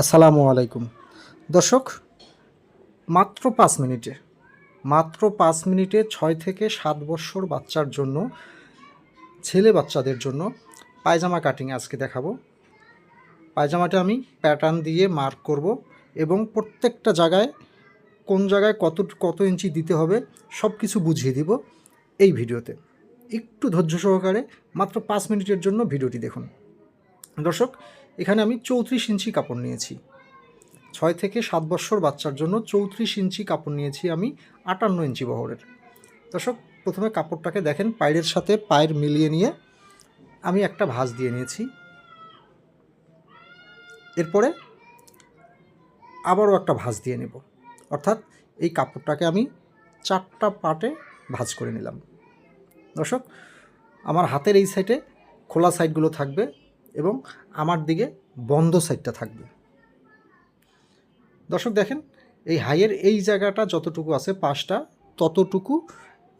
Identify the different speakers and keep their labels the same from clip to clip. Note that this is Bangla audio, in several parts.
Speaker 1: আসসালামু আলাইকুম। দর্শক, মাত্র পাঁচ মিনিটে, মাত্র পাঁচ মিনিটে ছয় থেকে সাত বছর বাচ্চার জন্য, ছেলে বাচ্চাদের জন্য পায়জামা কাটিং আজকে দেখাবো। পায়জামাটা আমি প্যাটার্ন দিয়ে মার্ক করব এবং প্রত্যেকটা জায়গায় কোন জায়গায় কত কত ইঞ্চি দিতে হবে সব কিছু বুঝিয়ে দিব এই ভিডিওতে। একটু ধৈর্য সহকারে মাত্র পাঁচ মিনিটের জন্য ভিডিওটি দেখুন। দর্শক এখানে আমি চৌত্রিশ ইঞ্চি কাপড় নিয়েছি। ছয় থেকে সাত বছর বাচ্চার জন্য চৌত্রিশ ইঞ্চি কাপড় নিয়েছি আমি আটান্ন ইঞ্চি বহরের। দর্শক, প্রথমে কাপড়টাকে দেখেন, পায়ের সাথে পায়ের মিলিয়ে নিয়ে আমি একটা ভাঁজ দিয়ে নিয়েছি। এরপরে আবারও একটা ভাঁজ দিয়ে নেব। অর্থাৎ এই কাপড়টাকে আমি চারটা পার্টে ভাঁজ করে নিলাম। দর্শক, আমার হাতের এই সাইডে খোলা সাইডগুলো থাকবে। এবং আমার দিকে বন্ধ সাইডটা থাকবে। দর্শক দেখেন, এই হাইয়ের এই জায়গাটা যতটুকু আছে পাশটা, ততটুকু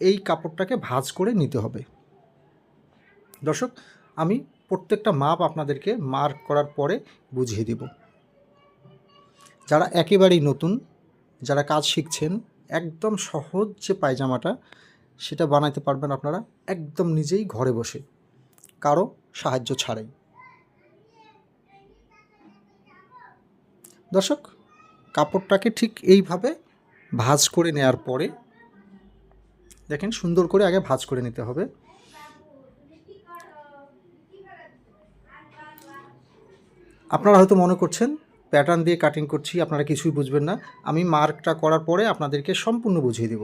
Speaker 1: এই কাপড়টাকে ভাজ করে নিতে হবে। দর্শক, আমি প্রত্যেকটা মাপ আপনাদেরকে মার্ক করার পরে বুঝিয়ে দেব। যারা একেবারেই নতুন, যারা কাজ শিখছেন, একদম সহজ যে পায়জামাটা, সেটা বানাইতে পারবেন আপনারা একদম নিজেই ঘরে বসে। কারও সাহায্য ছাড়াই। দর্শক, কাপড়টাকে ঠিক এইভাবে ভাজ করে নেয়ার পরে দেখেন সুন্দর করে আগে ভাজ করে নিতে হবে। আপনারা হয়তো মনে করছেন, প্যাটার্ন দিয়ে কাটিং করছি, আপনারা কিছুই বুঝবেন না। আমি মার্কটা করার পরে আপনাদেরকে সম্পূর্ণ বুঝিয়ে দেব।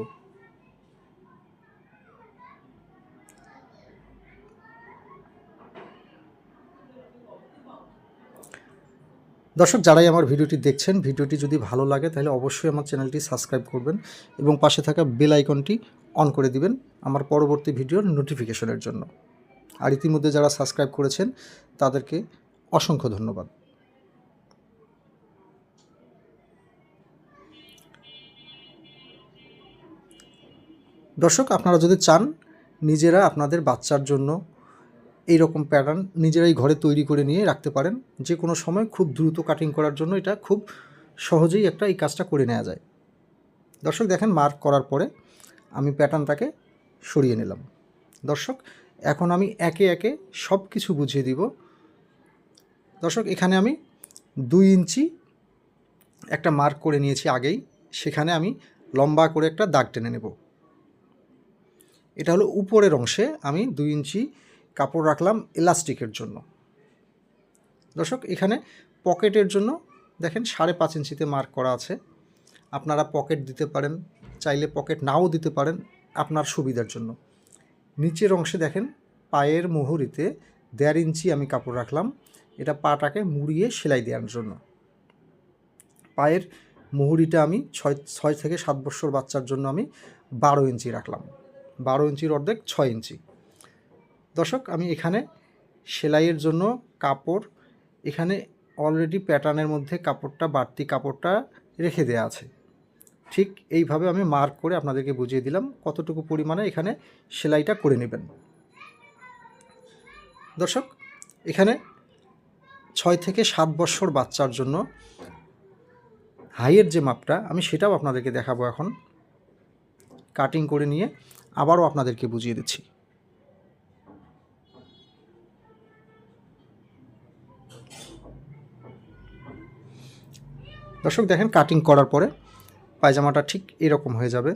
Speaker 1: দর্শক, যারাই আমার ভিডিওটি দেখছেন, ভিডিওটি যদি ভালো লাগে, তাহলে অবশ্যই আমার চ্যানেলটি সাবস্ক্রাইব করবেন এবং পাশে থাকা বেল আইকনটি অন করে দিবেন আমার পরবর্তী ভিডিওর নোটিফিকেশনের জন্য। আর ইতিমধ্যে যারা সাবস্ক্রাইব করেছেন, তাদেরকে অসংখ্য ধন্যবাদ। দর্শক, আপনারা যদি চান নিজেরা আপনাদের বাচ্চার জন্য এই রকম প্যাটার্ন নিজেরাই ঘরে তৈরি করে নিয়ে রাখতে পারেন। যে কোনো সময় খুব দ্রুত কাটিং করার জন্য এটা খুব সহজেই একটা এই কাজটা করে নেওয়া যায়। দর্শক দেখেন মার্ক করার পরে আমি প্যাটার্নটাকে সরিয়ে নিলাম। দর্শক, এখন আমি একে একে সব কিছু বুঝিয়ে দিব। দর্শক, এখানে আমি দুই ইঞ্চি একটা মার্ক করে নিয়েছি আগেই। সেখানে আমি লম্বা করে একটা দাগ টেনে নেব। এটা হলো উপরের অংশে আমি দুই ইঞ্চি কাপড় রাখলাম এলাস্টিকের জন্য। দর্শক, এখানে পকেটের জন্য দেখেন সাড়ে পাঁচ ইঞ্চিতে মার্ক করা আছে। আপনারা পকেট দিতে পারেন, চাইলে পকেট নাও দিতে পারেন আপনার সুবিধার জন্য। নিচের অংশে দেখেন পায়ের মুহুরিতে দেড় ইঞ্চি আমি কাপড় রাখলাম। এটা পাটাকে মুড়িয়ে সেলাই দেওয়ার জন্য। পায়ের মুহুরিটা আমি ছয় ছয় থেকে সাত বছর বাচ্চার জন্য আমি বারো ইঞ্চি রাখলাম। বারো ইঞ্চির অর্ধেক ছয় ইঞ্চি। দর্শক, আমি এখানে সেলাইয়ের জন্য কাপড়, এখানে অলরেডি প্যাটার্নের মধ্যে কাপড়টা, বাড়তি কাপড়টা রেখে দেওয়া আছে। ঠিক এইভাবে আমি মার্ক করে আপনাদেরকে বুঝিয়ে দিলাম কতটুকু পরিমাণে এখানে সেলাইটা করে নেবেন। দর্শক, এখানে ছয় থেকে সাত বছর বাচ্চার জন্য হাইয়ের যে মাপটা, আমি সেটাও আপনাদেরকে দেখাবো এখন। কাটিং করে নিয়ে আবারও আপনাদেরকে বুঝিয়ে দিচ্ছি। দর্শক, দেখেন কাটিং করার পরে পায়জামাটা ঠিক এরকম হয়ে যাবে।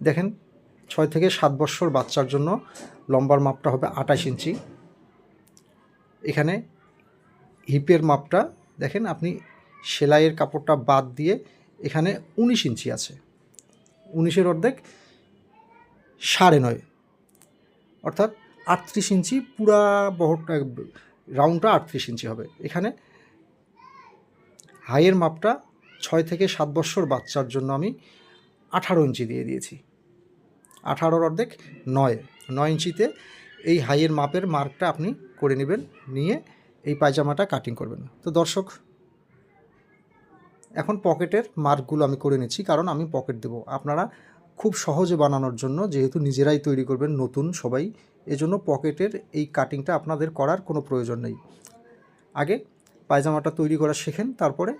Speaker 1: দেখেন, ছয় থেকে সাত বছর বাচ্চার জন্য লম্বার মাপটা হবে আঠাশ ইঞ্চি। এখানে হিপের মাপটা, দেখেন আপনি সেলাইয়ের কাপড়টা বাদ দিয়ে এখানে উনিশ ইঞ্চি আছে। উনিশের অর্ধেক সাড়ে নয়। অর্থাৎ আটত্রিশ ইঞ্চি পুরা বহরটা রাউন্ডটা আটত্রিশ ইঞ্চি হবে। এখানে হাইয়ের মাপটা ছয় থেকে সাত বছর বাচ্চার জন্য আমি আঠারো ইঞ্চি দিয়ে দিয়েছি। আঠারোর অর্ধেক নয় নয় ইঞ্চিতে এই হাইয়ের মাপের মার্কটা আপনি করে নেবেন, নিয়ে এই পায়জামাটা কাটিং করবেন। তো দর্শক, এখন পকেটের মার্কগুলো আমি করে নিচ্ছি, কারণ আমি পকেট দেব। আপনারা খুব সহজে বানানোর জন্য, যেহেতু নিজেরাই তৈরি করবেন, নতুন সবাই, এজন্য পকেটের এই কাটিংটা আপনাদের করার কোনো প্রয়োজন নেই। আগে পায়জামাটা তৈরি করা শেখেন তারপরে